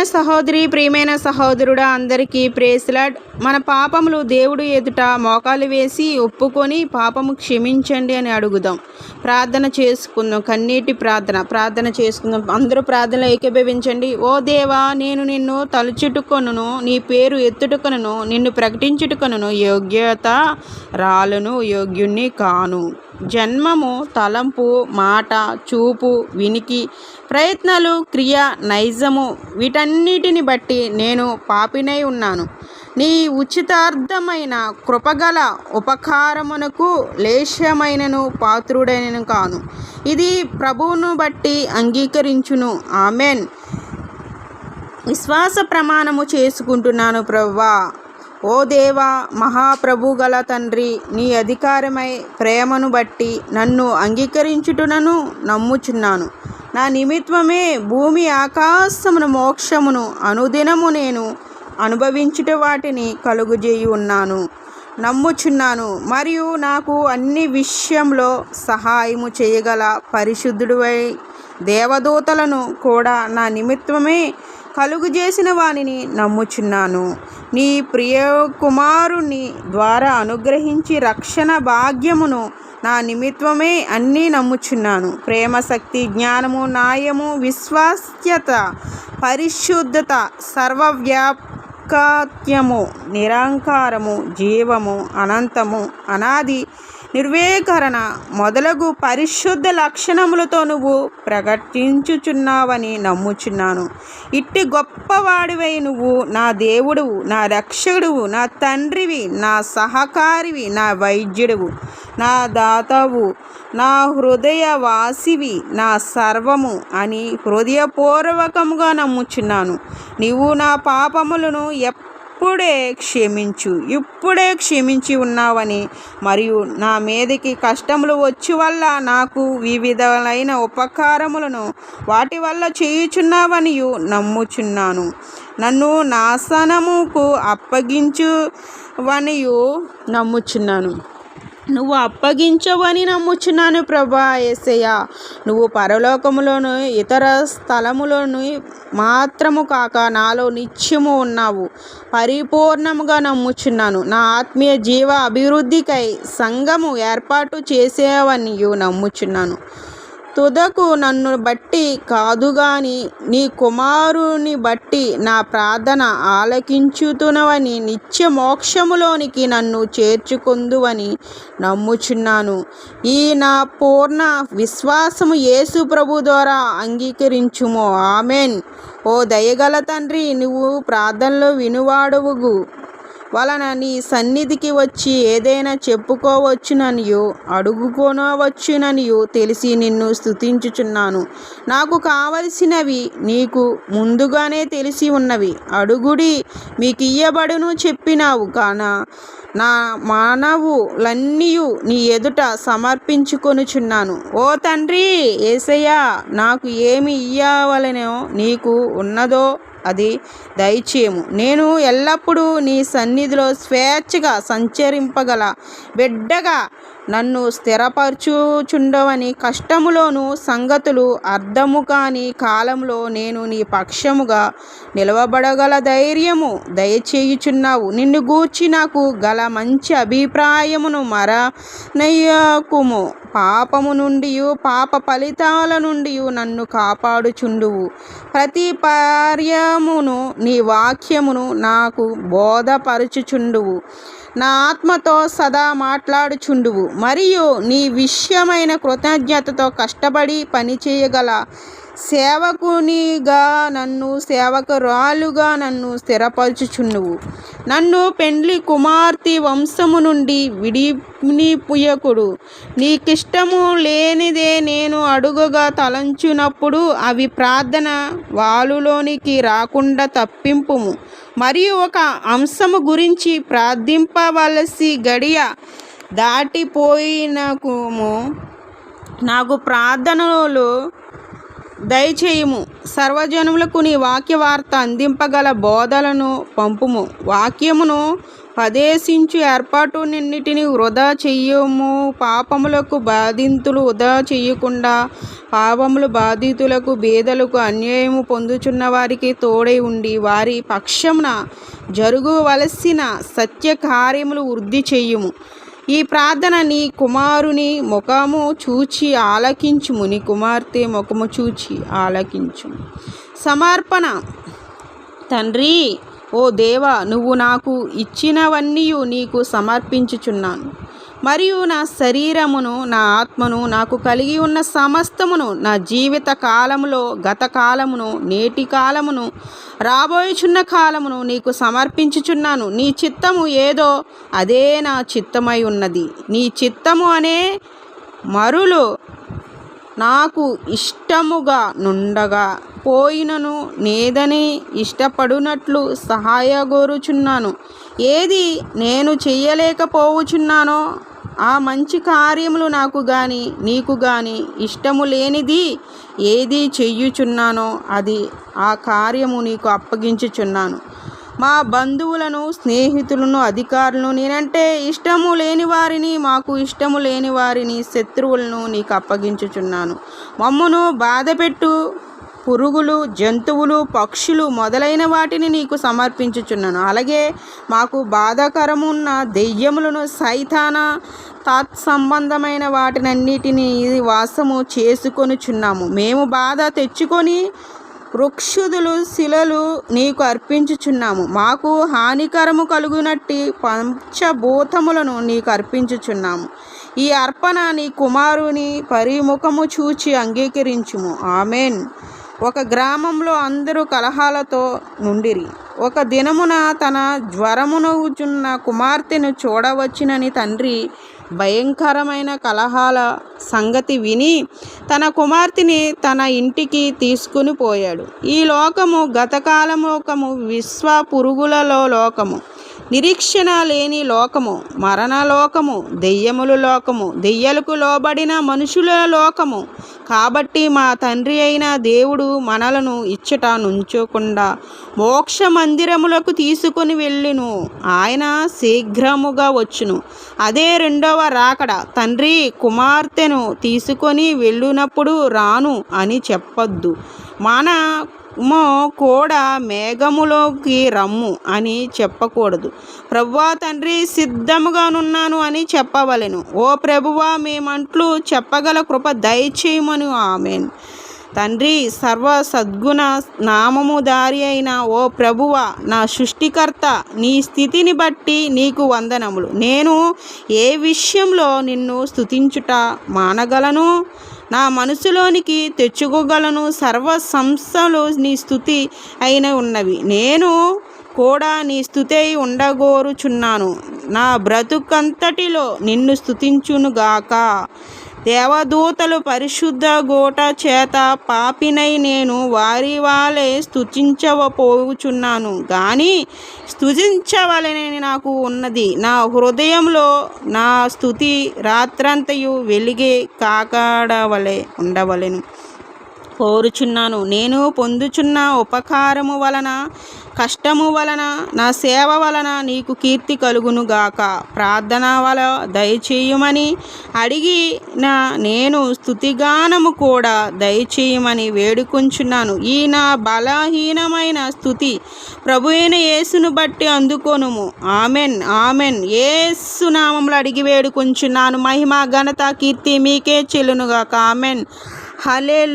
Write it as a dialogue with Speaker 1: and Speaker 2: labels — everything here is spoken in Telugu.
Speaker 1: ప్రియమైన సహోదరి ప్రియమైన సహోదరుడా అందరికీ ప్రేస్లాడ్ మన పాపములు దేవుడు ఎదుట మోకాలు వేసి ఒప్పుకొని పాపము క్షమించండి అని అడుగుదాం. ప్రార్థన చేసుకుందాం కన్నీటి ప్రార్థన. ప్రార్థన చేసుకుందాం. అందరూ ప్రార్థనలో ఏకీభవించండి. ఓ దేవా నేను నిన్ను తలుచుటుకొను నీ పేరు ఎత్తుటుకొను నిన్ను ప్రకటించుటుకొను యోగ్యత రాలను యోగ్యుణ్ణి కాను. జన్మము తలంపు మాట చూపు వినికి ప్రయత్నాలు క్రియ నైజము వీటన్నిటిని బట్టి నేను పాపినై ఉన్నాను. నీ ఉచితార్థమైన కృపగల ఉపకారమునకు లేశమైనను పాత్రుడైనను కాను. ఇది ప్రభువును బట్టి అంగీకరించును. ఆమెన్. విశ్వాస ప్రమాణము చేసుకుంటున్నాను ప్రవ్వా. ఓ దేవా మహాప్రభు గల తండ్రి నీ అధికారమై ప్రేమను బట్టి నన్ను అంగీకరించుటనను నమ్ముచున్నాను. నా నిమిత్తమే భూమి ఆకాశమును మోక్షమును అనుదినము నేను అనుభవించుట వాటిని కలుగుజేయి ఉన్నాను నమ్ముచున్నాను. మరియు నాకు అన్ని విషయంలో సహాయము చేయగల పరిశుద్ధుడివై దేవదూతలను కూడా నా నిమిత్తమే కలుగు చేసిన వానిని నమ్ముచున్నాను. నీ ప్రియ కుమారుని ద్వారా అనుగ్రహించి రక్షణ భాగ్యమును నా నిమిత్వమే అన్నీ నమ్ముచున్నాను. ప్రేమ శక్తి జ్ఞానము న్యాయము విశ్వాస్యత పరిశుద్ధత సర్వవ్యాప్కాత్యము నిరంకారము జీవము అనంతము అనాది నిర్వేకరణ. మొదలగు పరిశుద్ధ లక్షణములతో నువ్వు ప్రకటించుచున్నావని నమ్ముచున్నాను. ఇట్టి గొప్పవాడివై నువ్వు నా దేవుడువు నా రక్షకుడువు నా తండ్రివి నా సహకారివి నా వైద్యుడువు నా దాతవు నా హృదయవాసివి నా సర్వము అని హృదయపూర్వకముగా నమ్ముచున్నాను. నీవు నా పాపములను ఎప్ప ఇప్పుడే క్షమించు ఇప్పుడే క్షమించి ఉన్నావని మరియు నా మీదకి కష్టములు వచ్చి వల్ల నాకు వివిధలైన ఉపకారములను వాటి వల్ల చేయుచున్నావని నమ్ముచున్నాను. నన్ను నాశనముకు అప్పగించువనియు నమ్ముచున్నాను. నువ్వు అప్పగించవని నమ్ముచున్నాను ప్రభా ఏసయ్య. నువ్వు పరలోకములోను ఇతర స్థలములోను మాత్రము కాక నాలో నిత్యము ఉన్నావు. పరిపూర్ణముగా నమ్ముచున్నాను. నా ఆత్మీయ జీవ అభివృద్ధికై సంఘము ఏర్పాటు చేసేవని నమ్ముచున్నాను. తుదకు నన్ను బట్టి కాదు గాని నీ కుమారుని బట్టి నా ప్రార్థన ఆలకించుతునవని నిత్య మోక్షములోనికి నన్ను చేర్చుకొందువని నమ్ముచున్నాను. ఈ నా పూర్ణ విశ్వాసము యేసు ప్రభు ద్వారా అంగీకరించుము. ఆమెన్. ఓ దయగల తండ్రి నువ్వు ప్రార్థనలో వినువాడవుగు. వలన నీ సన్నిధికి వచ్చి ఏదైనా చెప్పుకోవచ్చుననియో అడుగుకోనవచ్చుననియో తెలిసి నిన్ను స్తుతించుచున్నాను. నాకు కావలసినవి నీకు ముందుగానే తెలిసి ఉన్నవి. అడుగుడి మీకు ఇయ్యబడును చెప్పినావు కాన నా మానవులన్నీయు నీ ఎదుట సమర్పించుకొనుచున్నాను. ఓ తండ్రి ఏసయ్యా నాకు ఏమి ఇయ్యవలనో నీకు ఉన్నదో అది దయచేయము. నేను ఎల్లప్పుడూ నీ సన్నిధిలో స్వేచ్ఛగా సంచరింపగల బిడ్డగా నన్ను స్థిరపరచుచుండవని కష్టములోను సంగతులు అర్థము కాని కాలంలో నేను నీ పక్షముగా నిలవబడగల ధైర్యము దయచేయుచున్నావు. నిన్ను గూర్చి నాకు గల మంచి అభిప్రాయమును మరనయ్యకుము పాపము నుండి పాప ఫలితాల నుండి నన్ను కాపాడుచుండువు. ప్రతి పార్యమును నీ వాక్యమును నాకు బోధపరచుచుండువు. నా ఆత్మతో సదా మాట్లాడుచుండువు. మరియు నీ విషయమైన కృతజ్ఞతతో కష్టపడి పనిచేయగల సేవకునిగా నన్ను సేవకురాలుగా నన్ను స్థిరపరచుచున్నువు నన్ను పెండ్లి కుమార్తె వంశము నుండి విడిపుయకుడు నీకిష్టము లేనిదే నేను అడుగుగా తలంచునప్పుడు అవి ప్రార్థన వాలులోనికి రాకుండా తప్పింపుము. మరియు ఒక అంశము గురించి ప్రార్థింపవలసి గడియ దాటిపోయినకుము. నాకు ప్రార్థనలు దయచేయుము. సర్వజనులకు నీ వాక్య వార్త అందింపగల బోధలను పంపుము. వాక్యమును పదేశించు ఏర్పాటు నిన్నిటిని వృధా చెయ్యము పాపములకు బాధితులు వృధా చెయ్యకుండా పాపములు బాధితులకు బేదలకు అన్యాయము పొందుచున్న వారికి తోడై ఉండి వారి పక్షమున జరుగువలసిన సత్య కార్యములు వృద్ధి చెయ్యము ఈ ప్రార్థన నీ కుమారుని ముఖము చూచి ఆలకించుము నీ కుమార్తె ముఖము చూచి ఆలకించుము సమర్పణ. తండ్రి ఓ దేవా నువ్వు నాకు ఇచ్చినవన్నీ నీకు సమర్పించుచున్నాను. మరియు నా శరీరమును నా ఆత్మను నాకు కలిగి ఉన్న సమస్తమును నా జీవిత కాలములో గత కాలమును నేటి కాలమును రాబోయుచున్న కాలమును నీకు సమర్పించుచున్నాను. నీ చిత్తము ఏదో అదే నా చిత్తమై ఉన్నది. నీ చిత్తము అనే మరులు నాకు ఇష్టముగా నుండగా పోయినను నేదని ఇష్టపడునట్లు సహాయగోరుచున్నాను. ఏది నేను చెయ్యలేకపోవచున్నానో ఆ మంచి కార్యములు నాకు గాని నీకు గాని ఇష్టము లేనిది ఏది చెయ్యుచున్నానో అది ఆ కార్యము నీకు అప్పగించుచున్నాను. మా బంధువులను స్నేహితులను అధికారులను నేనంటే ఇష్టము లేని వారిని మాకు ఇష్టము లేని వారిని శత్రువులను నీకు అప్పగించుచున్నాను. మమ్మను బాధపెట్టు పురుగులు జంతువులు పక్షులు మొదలైన వాటిని నీకు సమర్పించుచున్నాను. అలాగే మాకు బాధాకరమున్న దెయ్యములను సైతాన తత్సంబంధమైన వాటినన్నిటినీ వాసము చేసుకొనుచున్నాము. మేము బాధ తెచ్చుకొని వృక్షుదులు శిలలు నీకు అర్పించుచున్నాము. మాకు హానికరము కలుగునట్టి పంచభూతములను నీకు అర్పించుచున్నాము. ఈ అర్పణ నీ కుమారుని పరిముఖము చూచి అంగీకరించుము. ఆమెన్. ఒక గ్రామంలో అందరూ కలహాలతో నుండిరి. ఒక దినమున తన జ్వరమునవుచున్న కుమార్తెను చూడవచ్చునని తండ్రి భయంకరమైన కలహాల సంగతి విని తన కుమార్తెని తన ఇంటికి తీసుకుని పోయాడు. ఈ లోకము గతకాలమోకము విశ్వ పురుగులలో లోకము. నిరీక్షణ లేని లోకము మరణ లోకము దెయ్యముల లోకము దెయ్యలకు లోబడిన మనుషుల లోకము. కాబట్టి మా తండ్రి అయిన దేవుడు మనలను ఇచ్చట నుంచోకుండా మోక్ష మందిరములకు తీసుకొని వెళ్ళును. ఆయన శీఘ్రముగా వచ్చును. అదే రెండవ రాకడ. తండ్రి కుమార్తెను తీసుకొని వెళ్ళినప్పుడు రాను అని చెప్పొద్దు. మన మో కూడా మేఘములోకి రమ్ము అని చెప్పకూడదు. ప్రభువా తండ్రి సిద్ధముగానున్నాను అని చెప్పవలెను. ఓ ప్రభువా మేమంట్లు చెప్పగల కృప దయచేయమను. ఆమెన్. తండ్రి సర్వ సద్గుణ నామము దారి అయిన ఓ ప్రభువ నా సృష్టికర్త నీ స్థితిని బట్టి నీకు వందనములు. నేను ఏ విషయంలో నిన్ను స్థుతించుట మానగలను? నా మనసులోనికి తెచ్చుకోగలను. సర్వ సంస్థలు నీ స్థుతి అయిన ఉన్నవి. నేను కూడా నీ స్థుతి అయి ఉండగోరుచున్నాను. నా బ్రతుకంతటిలో నిన్ను స్థుతించునుగాక. దేవదూతలు పరిశుద్ధ గోట చేత పాపినై నేను వారి వాళ్ళే స్థుతించవపోచున్నాను కానీ స్థుతించవలనని నాకు ఉన్నది. నా హృదయంలో నా స్థుతి రాత్రంతయు వెలిగే కాకాడవలే ఉండవలెను. కోరుచున్నాను. నేను పొందుచున్న ఉపకారము వలన కష్టము వలన నా సేవ వలన నీకు కీర్తి కలుగునుగాక ప్రార్థన వల దయచేయమని అడిగిన నేను స్థుతిగానము కూడా దయచేయమని వేడుకొంచున్నాను. ఈ నా బలహీనమైన స్థుతి ప్రభువైన యేసును బట్టి అందుకోనుము. Amen amen. ఏసు నామంలో అడిగి వేడుకొంచున్నాను. మహిమ ఘనత కీర్తి మీకే చెల్లునుగాక ఆమెన్. హలే